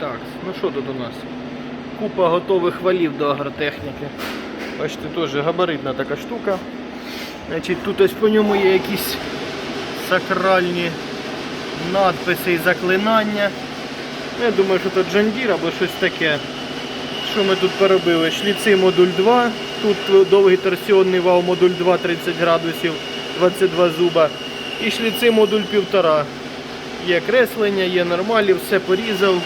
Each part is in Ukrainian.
Так, ну що тут у нас? Купа готових валів до агротехніки. Бачите, теж габаритна така штука. Значить, тут ось по ньому є якісь сакральні надписи і заклинання. Ну, Я думаю, що це Джандір або щось таке. Що ми тут поробили? Шліци модуль 2. Тут довгий торсіонний вал модуль 2 30 градусів, 22 зуба. І шліци модуль 1,5. Є креслення, є нормалі, все порізав,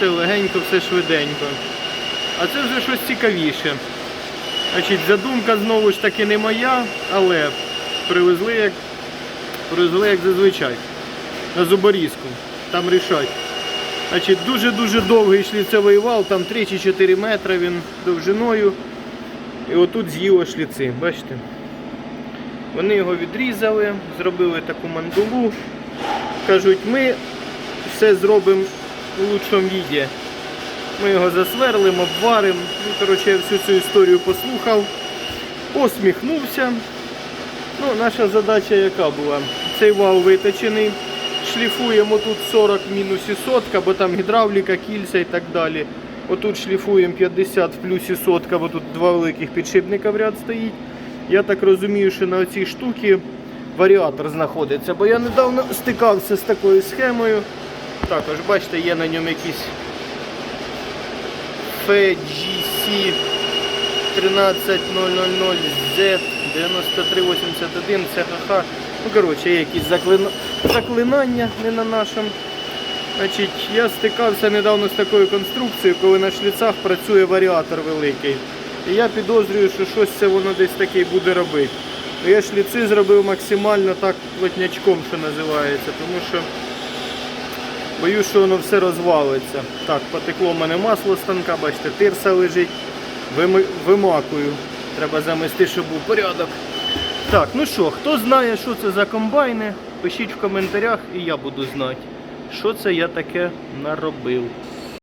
все легенько, все швиденько. А це вже щось цікавіше. Значить, задумка знову ж таки не моя, але привезли як, привезли як зазвичай. На зуборізку. Там рішать. Значить, дуже-дуже довгий шліцевий вал, там 3 чи 4 метри він довжиною. І отут з'їло шліци, бачите? Вони його відрізали, зробили таку мандулу. Кажуть, ми все зробимо в лучшому віді. Ми його засверлимо, обваримо. Ну, коротше, я всю цю історію послухав, посміхнувся. Ну, наша задача яка була? Цей вал виточений. Шліфуємо тут 40 в мінусі сотка, бо там гідравліка, кільця і так далі. Отут шліфуємо 50 в плюсі сотка, бо тут два великих підшипника в ряд стоїть. Я так розумію, що на цій штуці варіатор знаходиться, бо я недавно стикався з такою схемою. Також, бачите, є на ньому якісь FGC 13000Z 9381 ЦХХ. Ну, коротше, є якісь заклина... заклинання не на нашому. Значить, я стикався недавно з такою конструкцією, коли на шліцах працює варіатор великий. І я підозрюю, що щось це воно десь таке буде робити. Ну, Я шліци зробив максимально так плотнячком, що називається, тому що боюсь, що воно все розвалиться. Так, потекло в мене масло з станка, бачите, тирса лежить. Вимакую. Треба замести, щоб був порядок. Так, ну що, хто знає, що це за комбайни, пишіть в коментарях і я буду знати, що це я таке наробив.